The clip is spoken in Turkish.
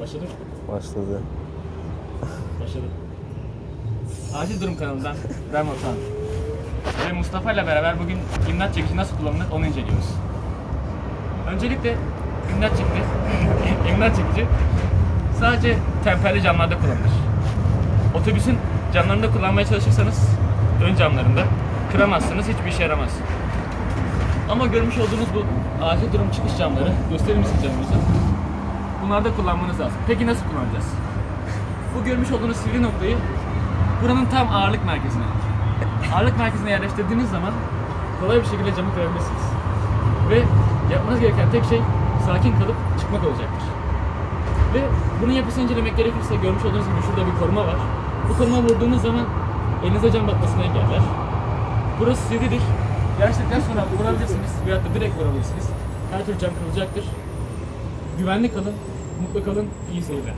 Başladı mı? Başladı. Başladı. Acil Durum kanalından ben Otan. Ve Mustafa ile beraber bugün imdat çekici nasıl kullanılır onu inceliyoruz. Öncelikle imdat çekici, imdat çekici sadece temperli camlarda kullanılır. Otobüsün camlarında kullanmaya çalışırsanız ön camlarında kıramazsınız, hiçbir işe yaramaz. Ama görmüş olduğunuz bu acil durum çıkış camları, gösterir misin camımızı? Bunlarda kullanmanız lazım. Peki nasıl kullanacağız? Bu görmüş olduğunuz sivri noktayı buranın tam ağırlık merkezine. Ağırlık merkezine yerleştirdiğiniz zaman kolay bir şekilde camı kırabilirsiniz. Ve yapmanız gereken tek şey sakin kalıp çıkmak olacaktır. Ve bunun yapısını incelemek gerekirse görmüş olduğunuz gibi şurada bir koruma var. Bu koruma vurduğunuz zaman elinize cam batmasını engeller. Burası sivridir. Gerçekten sonra vurabilirsiniz veyahut da direkt vurabilirsiniz. Her türlü cam kırılacaktır. Güvenli kalın, mutlu kalın, iyi seyirler.